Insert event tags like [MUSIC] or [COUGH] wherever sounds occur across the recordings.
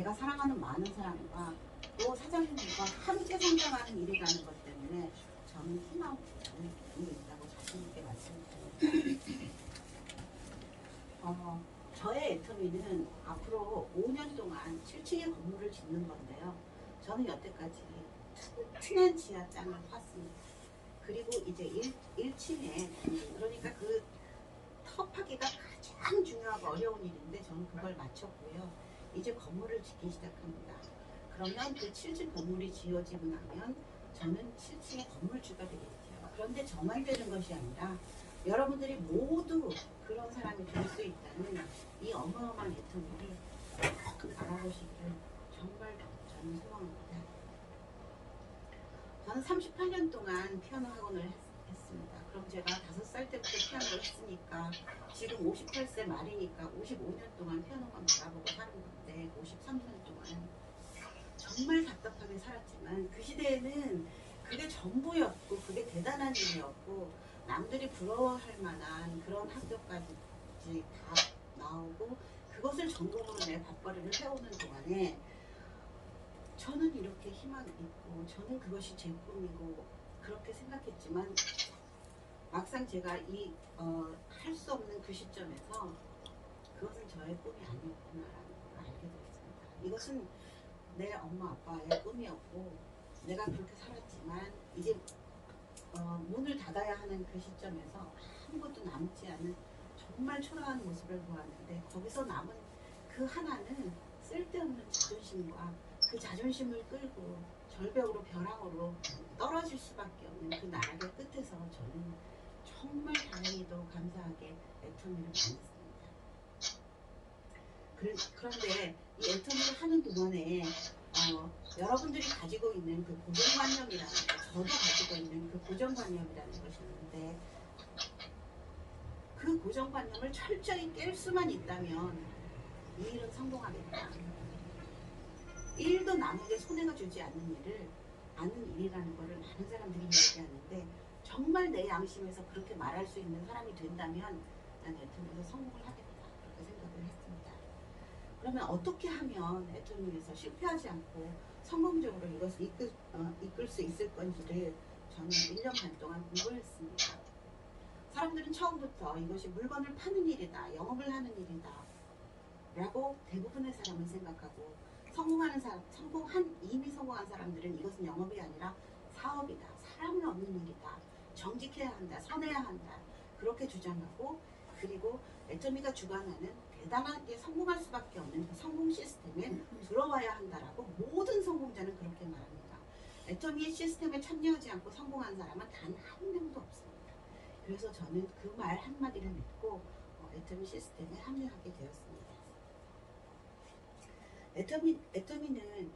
제가 사랑하는 많은 사람과 또 사장님들과 함께 성장하는 일이 라는 것 때문에 저는 희망이 있다고 자신 있게 말씀드립니다. 어, 저의 애터미는 앞으로 5년 동안 7층의 건물을 짓는 건데요. 저는 여태까지 튼튼한 지하장을 팠습니다. 그리고 이제 1, 1층에 그러니까 그 터파기가 가장 중요하고 어려운 일인데 저는 그걸 마쳤고요. 이제 건물을 짓기 시작합니다. 그러면 그 7층 건물이 지어지고 나면 저는 7층의 건물주가 되겠죠. 그런데 저만 되는 것이 아니라 여러분들이 모두 그런 사람이 될 수 있다는 이 어마어마한 꼭 알아보시기를 정말 저는 소망합니다. 저는 38년 동안 피아노 학원을 했, 했습니다. 그럼 제가 5살 때부터 피아노를 했으니까 지금 58세 말이니까 55년 동안 피아노만 바라보고 사는 건데 53년 동안 정말 답답하게 살았지만 그 시대에는 그게 전부였고 그게 대단한 일이었고 남들이 부러워할 만한 그런 학교까지 다 나오고 그것을 전공으로 내 밥벌이를 해오는 동안에 저는 이렇게 희망이 있고 저는 그것이 제 꿈이고 그렇게 생각했지만 막상 제가 이할수 없는 그 시점에서 그것은 저의 꿈이 아니었구나라는. 이것은 내 엄마 아빠의 꿈이었고 내가 그렇게 살았지만 이제 어, 문을 닫아야 하는 그 시점에서 아무것도 남지 않은 정말 초라한 모습을 보았는데 거기서 남은 그 하나는 쓸데없는 자존심과 그 자존심을 끌고 절벽으로 벼랑으로 떨어질 수밖에 없는 그 나락의 끝에서 저는 정말 다행히도 감사하게 애터미를 만났습니다. 그, 그런데 이 애터미를 하는 동안에 어, 여러분들이 가지고 있는 그 고정관념이라는 거, 저도 가지고 있는 그 고정관념이라는 것이 있는데 그 고정관념을 철저히 깰 수만 있다면 이 일은 성공하겠다. 1도 남에게 손해가 주지 않는 일을 아는 일이라는 것을 많은 사람들이 이야기하는데 정말 내 양심에서 그렇게 말할 수 있는 사람이 된다면 난 애터미에서 성공을 하겠다. 그렇게 생각을 했습니다. 그러면 어떻게 하면 애터미에서 실패하지 않고 성공적으로 이것을 이끌, 어, 이끌 수 있을 건지를 저는 1년 반 동안 공부했습니다. 사람들은 처음부터 이것이 물건을 파는 일이다, 영업을 하는 일이다, 라고 대부분의 사람은 생각하고 성공하는 사람, 성공한 이미 성공한 사람들은 이것은 영업이 아니라 사업이다, 사람을 얻는 일이다, 정직해야 한다, 선해야 한다. 그렇게 주장하고 그리고 애터미가 주관하는 대단하게 성공할 수밖에 없는 그 성공 시스템에 들어와야 한다라고 모든 성공자는 그렇게 말합니다. 애터미의 시스템에 참여하지 않고 성공한 사람은 단 한 명도 없습니다. 그래서 저는 그 말 한마디를 믿고 어, 애터미 시스템에 합류하게 되었습니다. 애터미, 애터미는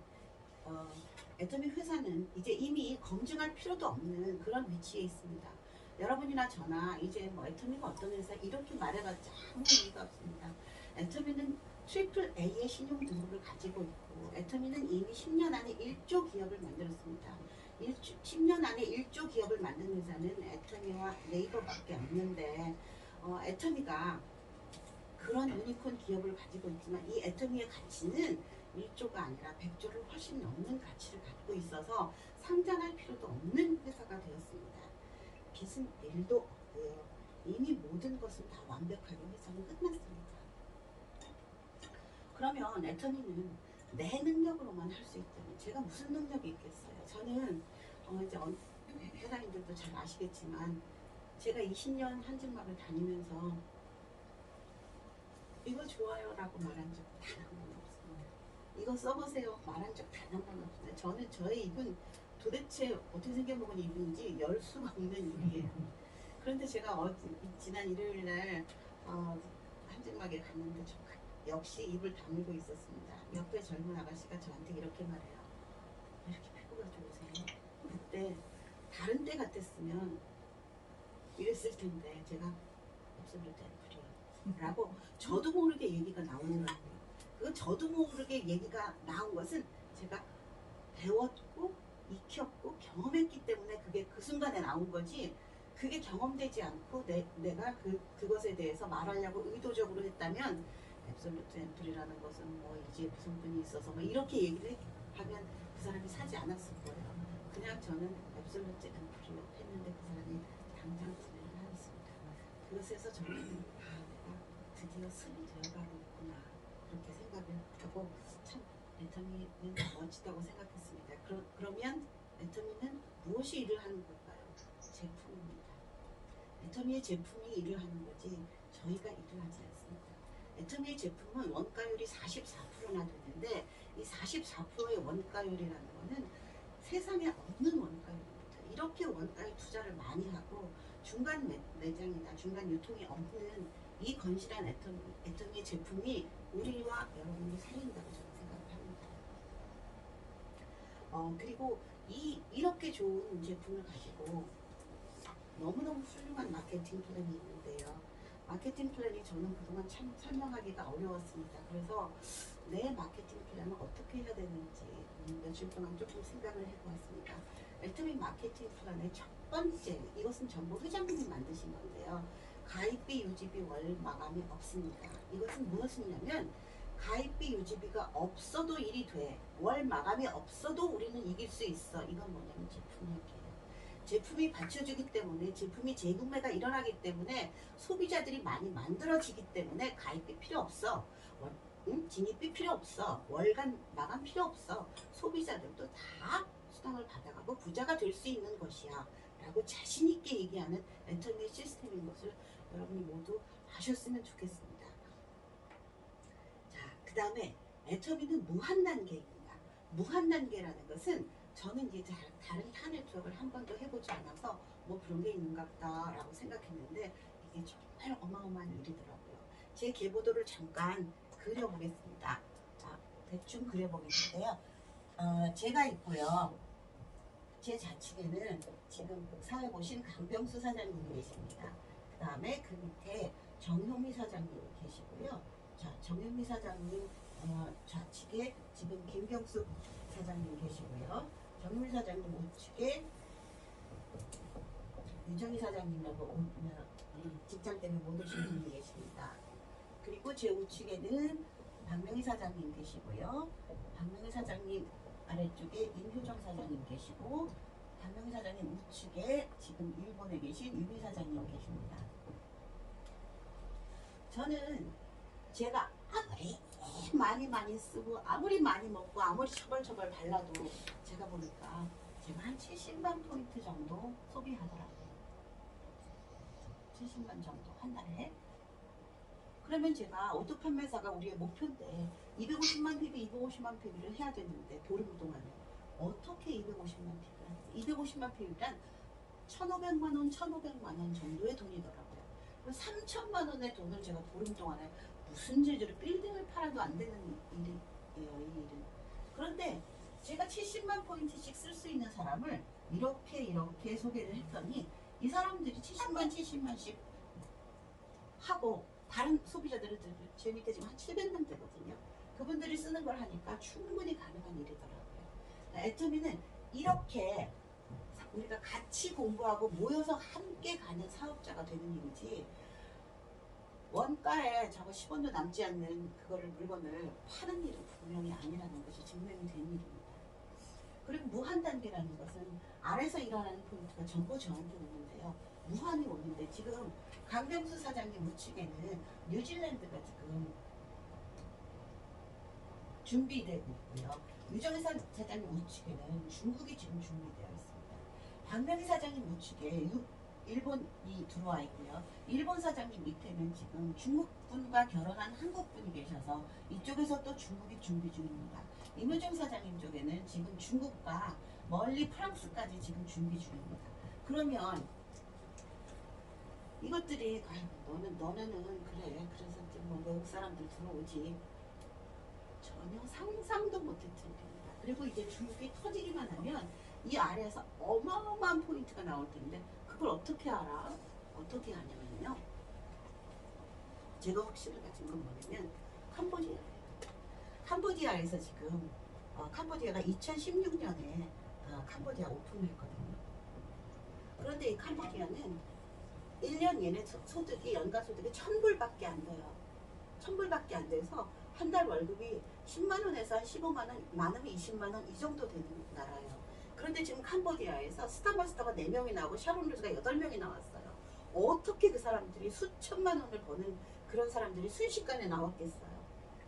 어, 애터미 회사는 이제 이미 검증할 필요도 없는 그런 위치에 있습니다. 여러분이나 저나 이제 뭐 애터미가 어떤 회사 이렇게 말해봤자 아무 의미가 없습니다. 애터미는 트리플 A의 신용 등급을 가지고 있고 애터미는 이미 10년 안에 1조 기업을 만들었습니다. 1조, 10년 안에 1조 기업을 만든 회사는 애터미와 네이버밖에 없는데 어, 애터미가 그런 유니콘 기업을 가지고 있지만 이 애터미의 가치는 1조가 아니라 100조를 훨씬 넘는 가치를 갖고 있어서 상장할 필요도 없는 회사가 되었습니다. 빚은 1도 없고요. 이미 모든 것은 다 완벽하게 회사는 끝났습니다. 그러면 애터미는 내 능력으로만 할 수 있다면 제가 무슨 능력이 있겠어요? 저는 어 이제 어, 회사님들도 잘 아시겠지만 제가 20년 한증막을 다니면서 이거 좋아요 라고 말한 적 단 한 번 없습니다. 이거 써보세요 말한 적 단 한 번 없습니다. 저는 저의 입은 도대체 어떻게 생겨먹은 입인지 열 수가 없는 입이에요. 그런데 제가 어, 지난 일요일 날 어, 한증막에 갔는데 저 역시 입을 다물고 있었습니다. 옆에 젊은 아가씨가 저한테 이렇게 말해요. 왜 이렇게 피부가 좋으세요? 그때 다른 때 같았으면 이랬을 텐데 제가 목소리를 그래요. 라고 저도 모르게 얘기가 나오는 거예요. 그 저도 모르게 얘기가 나온 것은 제가 배웠고 익혔고 경험했기 때문에 그게 그 순간에 나온 거지 그게 경험되지 않고 내, 내가 그, 그것에 대해서 말하려고 의도적으로 했다면 앱솔루트 앰플이라는 것은 뭐 이제 무슨 분이 있어서 뭐 이렇게 얘기를 하면 그 사람이 사지 않았을 거예요. 그냥 저는 앱솔루트 앰플이요 했는데 그 사람이 당장 구매를 하였습니다. 그것에서 저는 아 내가 드디어 승이 되어가고 있구나 그렇게 생각을 하고 참 애터미는 멋지다고 생각했습니다. 그러, 그러면 애터미는 무엇이 일을 하는 걸까요? 제품입니다. 애터미의 제품이 일을 하는 거지 저희가 일을 하지 않습니다. 애터미의 제품은 원가율이 44%나 되는데 이 44%의 원가율이라는 거는 세상에 없는 원가율입니다. 이렇게 원가에 투자를 많이 하고 중간 매, 매장이나 중간 유통이 없는 이 건실한 애터미, 애터미의 제품이 우리와 여러분을 살린다고 저는. 어, 그리고 이, 이렇게 좋은 제품을 가지고 너무너무 훌륭한 마케팅 플랜이 있는데요. 마케팅 플랜이 저는 그동안 참 설명하기가 어려웠습니다. 그래서 내 마케팅 플랜을 어떻게 해야 되는지 음, 며칠 동안 조금 생각을 해보았습니다. 엘트미 마케팅 플랜의 첫 번째, 이것은 전부 회장님이 만드신 건데요. 가입비 유지비 월 마감이 없습니다. 이것은 무엇이냐면 가입비 유지비가 없어도 일이 돼. 월 마감이 없어도 우리는 이길 수 있어. 이건 뭐냐면 제품 얘기예요. 제품이 받쳐주기 때문에 제품이 재구매가 일어나기 때문에 소비자들이 많이 만들어지기 때문에 가입비 필요 없어. 월, 응? 진입비 필요 없어. 월간 마감 필요 없어. 소비자들도 다 수당을 받아가고 부자가 될 수 있는 것이야. 라고 자신 있게 얘기하는 엔터미 시스템인 것을 여러분이 모두 아셨으면 좋겠습니다. 자, 그 다음에 애터미는 무한 단계입니다. 무한 단계라는 것은 저는 이제 다- 다른 타 네트워크를 한 번도 해보지 않아서 뭐 그런 게 있는가 보다라고 생각했는데 이게 정말 어마어마한 일이더라고요. 제 계보도를 잠깐 그려보겠습니다. 자, 대충 그려보겠는데요. 어, 제가 있고요. 제 좌측에는 지금 그 사회 보신 강병수 사장님이 계십니다. 그 다음에 그 밑에 정효미 사장님 계시고요. 자, 정효미 사장님 어, 좌측에 지금 김경수 사장님 계시고요. 정효미 사장님 우측에 윤정희 사장님하고 오- 어, 직장 때문에 못 오신 분이 계십니다. 그리고 제 우측에는 박명희 사장님 계시고요. 박명희 사장님 아래쪽에 임효정 사장님 계시고 박명희 사장님 우측에 지금 일본에 계신 유미 사장님 계십니다. 저는 제가 아무리 많이 많이 쓰고 아무리 많이 먹고 아무리 처벌처벌 발라도 제가 보니까 제가 한 70만 포인트 정도 소비하더라고요. 70만 정도 한 달에. 그러면 제가 오토 판매사가 우리의 목표인데 250만 PB, 250만 PB를 해야 되는데 보름 동안에 어떻게 250만 PB를 할까? 250만 PB란 1,500만 원, 1,500만 원 정도의 돈이더라고요. 그럼 3천만 원의 돈을 제가 보름 동안에 무슨 재주로 빌딩을 팔아도 안 되는 일이에요, 이 일은. 그런데 제가 70만 포인트씩 쓸 수 있는 사람을 이렇게 이렇게 소개를 했더니 이 사람들이 70만 70만씩 하고 다른 소비자들은 제 밑에 지금 한 700만 되거든요. 그분들이 쓰는 걸 하니까 충분히 가능한 일이더라고요. 애터미는 이렇게 우리가 같이 공부하고 모여서 함께 가는 사업자가 되는 일이지 원가에 저거 10원도 남지 않는 그거를 물건을 파는 일은 분명히 아니라는 것이 증명이 된 일입니다. 그리고 무한 단계라는 것은 아래서 일어나는 포인트가 전부 저한테 오는데요. 무한이 오는데 지금 강병수 사장님 우측에는 뉴질랜드가 지금 준비되고 있고요. 유정희 사- 사장님 우측에는 중국이 지금 준비되어 있습니다. 박명희 사장님 우측에 유- 일본이 들어와 있고요. 일본 사장님 밑에는 지금 중국 분과 결혼한 한국 분이 계셔서 이쪽에서 또 중국이 준비 중입니다. 임효정 사장님 쪽에는 지금 중국과 멀리 프랑스까지 지금 준비 중입니다. 그러면 이것들이 너는 너네는 그래 그래서 뭐 외국 사람들 들어오지 전혀 상상도 못했던 일입니다. 그리고 이제 중국이 터지기만 하면 이 아래에서 어마어마한 포인트가 나올 텐데 그걸 어떻게 알아? 어떻게 하냐면요. 제가 확신을 가진 건 뭐냐면 캄보디아예요. 캄보디아에서 지금 어, 캄보디아가 2016년에 어, 캄보디아 오픈을 했거든요. 그런데 이 캄보디아는 1년 얘네 소- 소득이 연간 소득이 1000불밖에 안 돼요. 천불밖에 안 돼서 한 달 월급이 10만 원에서 한 15만 원, 많으면 20만 원 이 정도 되는 나라예요. 그런데 지금 캄보디아에서 스타마스터가 4명이 나오고 샤론 루즈가 8명이 나왔어요. 어떻게 그 사람들이 수천만 원을 버는 그런 사람들이 순식간에 나왔겠어요?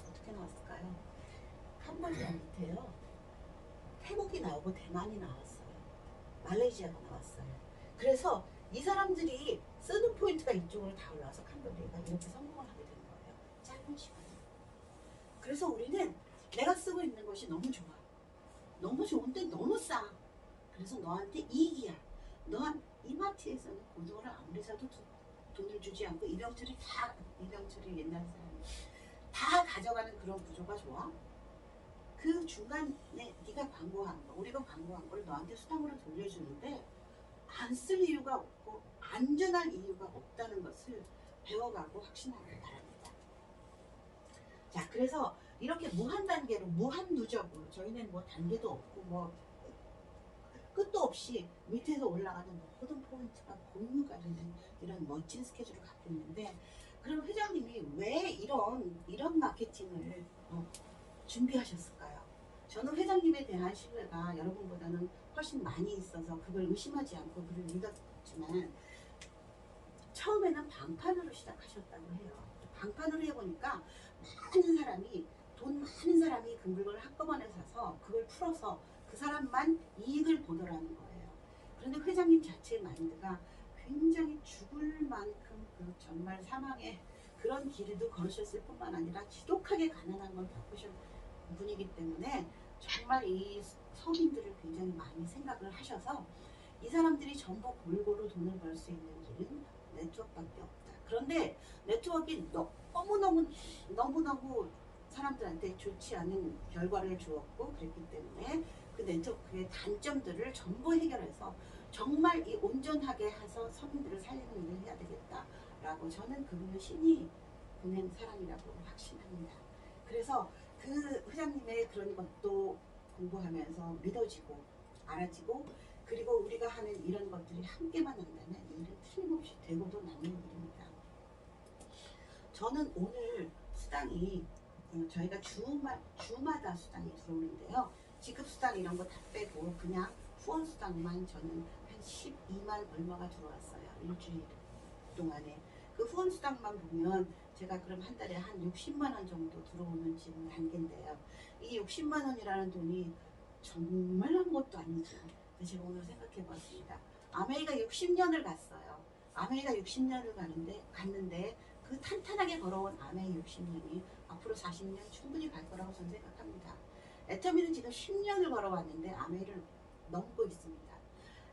어떻게 나왔을까요? 캄보디아 밑에요. 태국이 나오고 대만이 나왔어요. 말레이시아가 나왔어요. 그래서 이 사람들이 쓰는 포인트가 이쪽으로 다 올라와서 캄보디아가 이렇게 성공을 하게 된 거예요. 짧은 시간에. 그래서 우리는 내가 쓰고 있는 것이 너무 좋아. 너무 좋은데 너무 싸. 그래서 너한테 이익이야. 너한 이마트에서는 고등어를 아무리 사도 두- 돈을 주지 않고 이병철이 다 이병철이 옛날 사람 다 가져가는 그런 구조가 좋아. 그 중간에 네가 광고한 거, 우리가 광고한 걸 너한테 수당으로 돌려주는데 안 쓸 이유가 없고 안전할 이유가 없다는 것을 배워가고 확신하기 바랍니다. 자, 그래서 이렇게 무한 단계로 무한 누적으로 저희는 뭐 단계도 없고 뭐 끝도 없이 밑에서 올라가는 모든 포인트가 공유가 되는 이런 멋진 스케줄을 갖고 있는데 그럼 회장님이 왜 이런 이런 마케팅을 어, 준비하셨을까요? 저는 회장님에 대한 신뢰가 여러분보다는 훨씬 많이 있어서 그걸 의심하지 않고 그를 믿었지만 처음에는 방판으로 시작하셨다고 해요. 방판으로 해보니까 많은 사람이 돈 많은 사람이 그 물건을 한꺼번에 사서 그걸 풀어서 그 사람만 이익을 보더라는 거예요. 그런데 회장님 자체의 마인드가 굉장히 죽을 만큼 그 정말 사망의 그런 길도 걸으셨을 뿐만 아니라 지독하게 가난한 걸 겪으신 분이기 때문에 정말 이 서민들을 굉장히 많이 생각을 하셔서 이 사람들이 전부 골고루 돈을 벌 수 있는 길은 네트워크밖에 없다. 그런데 네트워크가 너무너무 너무너무 사람들한테 좋지 않은 결과를 주었고 그랬기 때문에 그 네트워크의 단점들을 전부 해결해서 정말 이 온전하게 해서 서민들을 살리는 일을 해야 되겠다라고 저는 그분을 신이 보낸 사람이라고 확신합니다. 그래서 그 회장님의 그런 것도 공부하면서 믿어지고 알아지고 그리고 우리가 하는 이런 것들이 함께만 한다면 이 일은 틀림없이 되고도 남는 일입니다. 저는 오늘 수당이 어, 저희가 주마, 주마다 수당이 들어오는데요. 지급 수당 이런 거 다 빼고 그냥 후원 수당만 저는 한 12만 얼마가 들어왔어요. 일주일 동안에. 그 후원 수당만 보면 제가 그럼 한 달에 한 60만 원 정도 들어오는 지금 단계인데요. 이 60만 원이라는 돈이 정말 아무것도 아니죠. 제가 오늘 생각해 봤습니다. 아메이가 60년을 갔어요. 아메이가 60년을 가는데 갔는데 그 탄탄하게 걸어온 아메이 60년이 앞으로 40년 충분히 갈 거라고 저는 생각합니다. 애터미는 지금 10년을 걸어왔는데 아메이를 넘고 있습니다.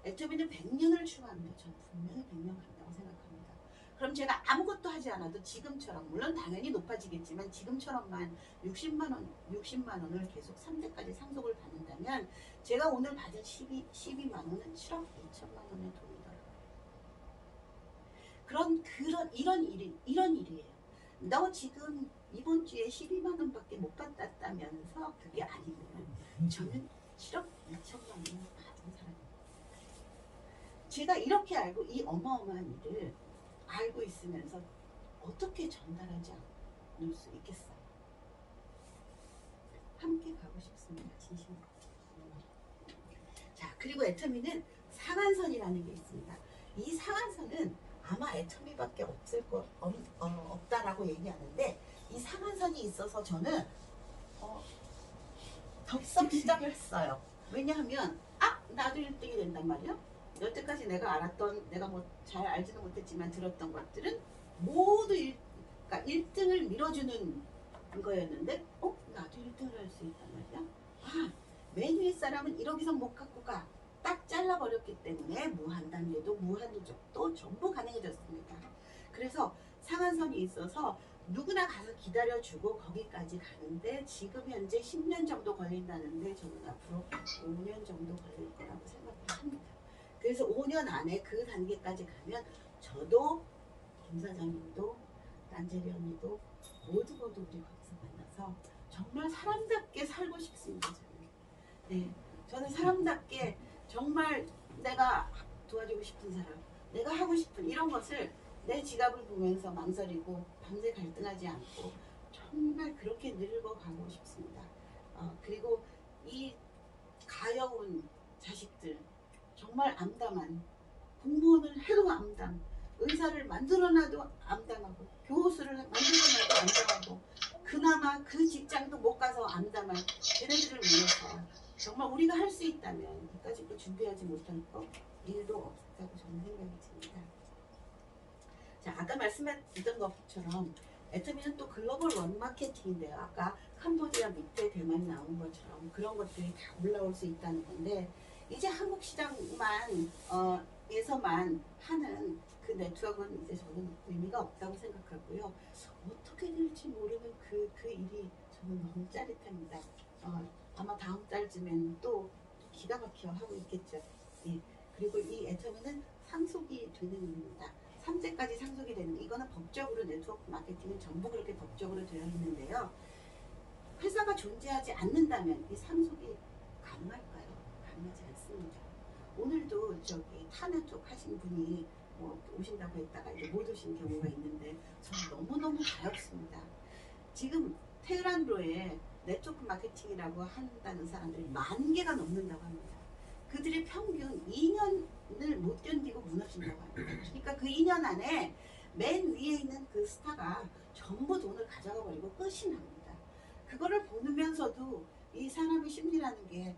애터미는 100년을 추구합니다. 저는 분명히 100년 간다고 생각합니다. 그럼 제가 아무것도 하지 않아도 지금처럼 물론 당연히 높아지겠지만 지금처럼만 60만 원 60만 원을 계속 3대까지 상속을 받는다면 제가 오늘 받은 12 12만 원은 7억 2천만 원의 돈이더라고요. 그런 그런 이런 일이 이런 일이에요. 너 지금 이번 주에 12만 원밖에 못 받았다면서 그게 아니면 저는 7억 2천만 원을 받은 사람입니다. 제가 이렇게 알고 이 어마어마한 일을 알고 있으면서 어떻게 전달하지 않을 수 있겠어요? 함께 가고 싶습니다. 진심으로. 자, 그리고 애터미는 상한선이라는 게 있습니다. 이 상한선은 아마 애터미밖에 없을 거 없, 어, 없다라고 얘기하는데 이 상한선이 있어서 저는 어, 덥석 시작을 했어요. 왜냐하면 아 나도 1등이 된단 말이야. 여태까지 내가 알았던 내가 뭐 잘 알지도 못했지만 들었던 것들은 모두 일, 그러니까 1등을 밀어주는 거였는데 어 나도 1등을 할 수 있단 말이야. 아 메뉴 의 사람은 1억 이상 못 갖고 가. 딱 잘라버렸기 때문에 무한 단계도 무한 누적도 전부 가능해졌습니다. 그래서 상한선이 있어서 누구나 가서 기다려주고 거기까지 가는데 지금 현재 10년 정도 걸린다는데 저는 앞으로 5년 정도 걸릴 거라고 생각을 합니다. 그래서 5년 안에 그 단계까지 가면 저도 김 사장님도 란제리 언니도 모두 모두 우리 거기서 만나서 정말 사람답게 살고 싶습니다. 저는. 네, 저는 사람답게 정말 내가 도와주고 싶은 사람, 내가 하고 싶은 이런 것을 내 지갑을 보면서 망설이고 밤새 갈등하지 않고 정말 그렇게 늙어가고 싶습니다. 어, 그리고 이 가여운 자식들 정말 암담한 공무원을 해도 암담 의사를 만들어놔도 암담하고 교수를 만들어놔도 암담하고 그나마 그 직장도 못 가서 암담한 얘네들을 위해서 정말 우리가 할 수 있다면 이까짓 준비하지 못할 거 일도 없다고 저는 생각이 듭니다. 자 아까 말씀드렸던 것처럼 애터미는 또 글로벌 원 마케팅인데요. 아까 캄보디아 밑에 대만 나온 것처럼 그런 것들이 다 올라올 수 있다는 건데 이제 한국 시장만 어, 에서만 하는 그 네트워크는 이제 저는 의미가 없다고 생각하고요. 어떻게 될지 모르는 그, 그 일이 저는 너무 짜릿합니다. 어, 아마 다음 달쯤에는 또 기가 막혀 하고 있겠죠. 예. 그리고 이 애터미는 상속이 되는 일입니다. 3세까지 상속이 되는 이거는 법적으로 네트워크 마케팅은 전부 그렇게 법적으로 되어 있는데요. 회사가 존재하지 않는다면 이 상속이 가능할까요? 가능하지 않습니다. 오늘도 저기 타 네트워크 하신 분이 뭐 오신다고 했다가 이제 못 오신 경우가 있는데 저는 너무너무 가엾습니다. 지금 테헤란로에 네트워크 마케팅이라고 한다는 사람들이 만 개가 넘는다고 합니다. 그들의 평균 2년 을못 견디고 무너진다고 합니다. 그러니까 그 2년 안에 맨 위에 있는 그 스타가 전부 돈을 가져가 버리고 끝이 납니다. 그거를 보면서도 이 사람의 심리라는 게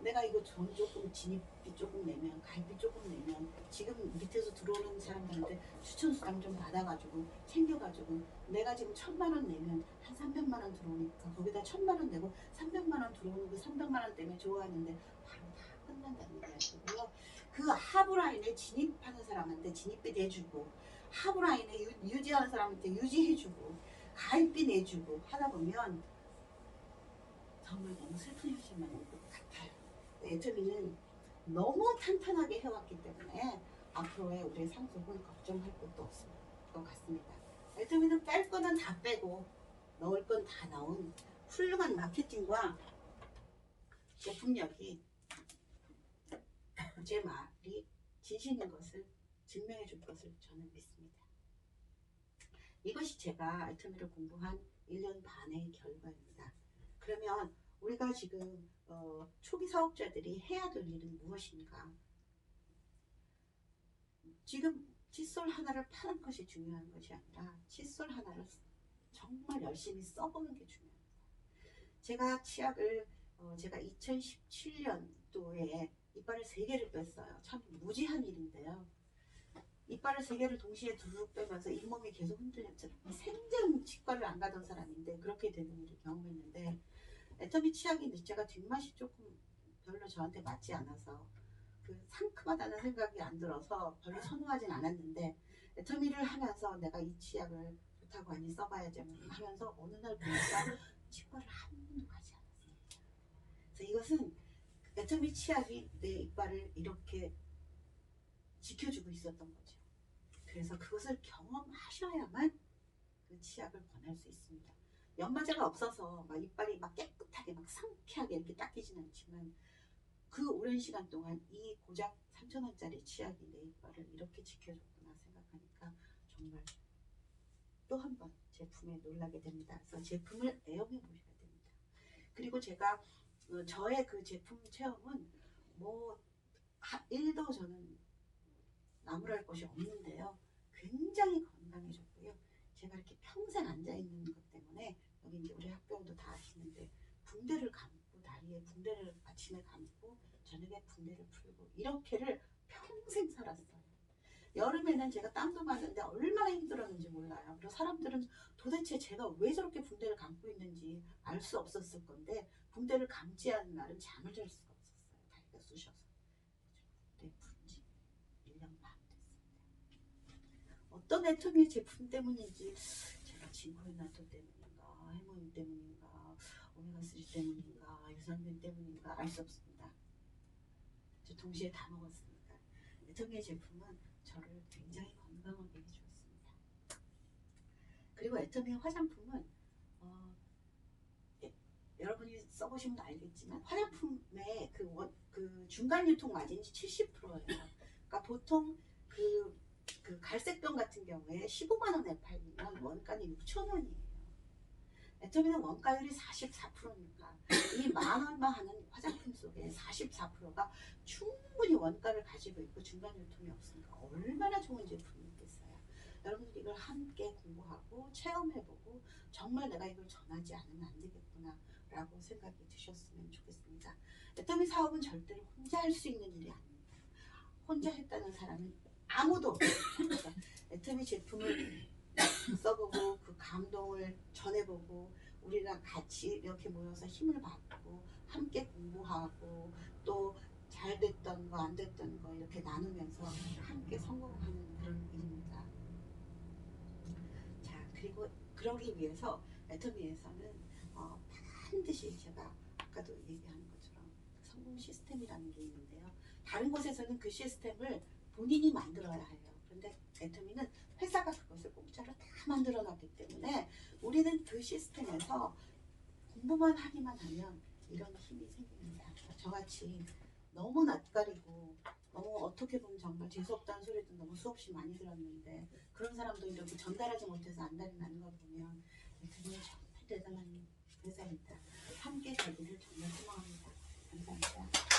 내가 이거 돈 조금 진입비 조금 내면 가입비 조금 내면 지금 밑에서 들어오는 사람들한테 추천수당 좀 받아가지고 챙겨가지고 내가 지금 천만 원 내면 한 300만 원 들어오니까 거기다 천만 원 내고 300만 원 들어오는 그 300만 원 때문에 좋아하는데 바로 다 끝난다는 이야기고요. 그 하브라인에 진입하는 사람한테 진입비 내주고 하브라인에 유, 유지하는 사람한테 유지해주고 가입비 내주고 하다 보면 정말 너무 슬픈 현실만 올것 같아요. 애터미는 너무 탄탄하게 해왔기 때문에 앞으로의 우리의 상속은 걱정할 것도 없을 것 같습니다. 애터미는 뺄 거는 다 빼고 넣을 건 다 넣은 훌륭한 마케팅과 제품력이 제 말이 진심인 것을 증명해 줄 것을 저는 믿습니다. 이것이 제가 애터미를 공부한 1년 반의 결과입니다. 그러면 우리가 지금 어, 초기 사업자들이 해야 될 일은 무엇인가? 지금 칫솔 하나를 파는 것이 중요한 것이 아니라 칫솔 하나를 정말 열심히 써보는 게 중요합니다. 제가 치약을 어, 제가 2017년도에 이빨을 세 개를 뺐어요. 참 무지한 일인데요. 이빨을 세 개를 동시에 두르륵 빼면서 잇몸이 계속 흔들렸잖아요. 생전 치과를 안 가던 사람인데 그렇게 되는 일을 경험했는데 애터미 치약이 제가 뒷맛이 조금 별로 저한테 맞지 않아서 그 상큼하다는 생각이 안 들어서 별로 선호하진 않았는데 애터미를 하면서 내가 이 치약을 좋다고 하니 써봐야지 하면서 어느 날 보니까 치과를 한 번도 가지 않았습니다. 그래서 이것은 애터미 치약이 내 이빨을 이렇게 지켜주고 있었던 거죠. 그래서 그것을 경험하셔야만 그 치약을 권할 수 있습니다. 연마제가 없어서 막 이빨이 막 깨끗하게 막 상쾌하게 이렇게 닦이진 않지만 그 오랜 시간 동안 이 고작 3천원짜리 치약이 내 이빨을 이렇게 지켜줬구나 생각하니까 정말 또 한 번 제품에 놀라게 됩니다. 그래서 제품을 애용해 보셔야 됩니다. 그리고 제가 어, 저의 그 제품 체험은 뭐 1도 저는 나무랄 것이 없는데요. 굉장히 건강해졌고요. 제가 이렇게 평생 앉아있는 것 때문에 여기 이제 우리 학병도 다 아시는데 붕대를 감고 다리에 붕대를 아침에 감고 저녁에 붕대를 풀고 이렇게를 평생 살았어요. 여름에는 제가 땀도 맞는데 얼마나 힘들었는지 몰라요. 그리고 사람들은 도대체 제가 왜 저렇게 붕대를 감고 있는지 알 수 없었을 건데 붕대를 감지 않은 날은 잠을 잘 수가 없었어요. 다리가 쑤셔서. 붕대 풀지 1년 반 됐습니다. 어떤 애터미 제품 때문인지 제가 진코인나토 때문인가 해모인 때문인가 오메가3 때문인가 유산균 때문인가 알 수 없습니다. 저 동시에 다 먹었으니까 애터미의 제품은 저를 굉장히 건강하게 해주었습니다. 그리고 애터미의 화장품은 어, 예, 여러분이 써보시면 알겠지만 화장품의 그, 원, 그 중간 유통 마진이 70%예요. 그러니까 보통 그, 그 갈색병 같은 경우에 15만 원에 팔리면 원가는 6천 원이에요. 애터미는 원가율이 44%니까 이만 얼마 하는 화장품 속에 44%가 충분히 원가를 가지고 있고 중간 유통이 없으니까 얼마나 좋은 제품이 있겠어요. 여러분들 이걸 함께 공부하고 체험해보고 정말 내가 이걸 전하지 않으면 안 되겠구나 라고 생각이 드셨으면 좋겠습니다. 애터미 사업은 절대로 혼자 할 수 있는 일이 아닙니다. 혼자 했다는 사람은 아무도 없습니다. [LAUGHS] 애터미 제품을 써보고 그 감동을 전해보고 우리랑 같이 이렇게 모여서 힘을 받고 함께 공부하고 또 잘 됐던 거 안 됐던 거 이렇게 나누면서 함께 성공하는 그런 일입니다. 자 그리고 그러기 위해서 애터미에서는 어, 반드시 제가 아까도 얘기한 것처럼 성공 시스템이라는 게 있는데요. 다른 곳에서는 그 시스템을 본인이 만들어야 해요. 그런데 애터미는 회사가 그것을 공짜로 다 만들어 놨기 때문에 우리는 그 시스템에서 공부만 하기만 하면 이런 힘이 생깁니다. 저같이 너무 낯가리고 너무 어떻게 보면 정말 재수없다는 소리도 너무 수없이 많이 들었는데 그런 사람도 이렇게 전달하지 못해서 안달이 나는 걸 보면 애터미는 정말 대단한 회사입니다. 함께 저기를 정말 희망합니다. 감사합니다.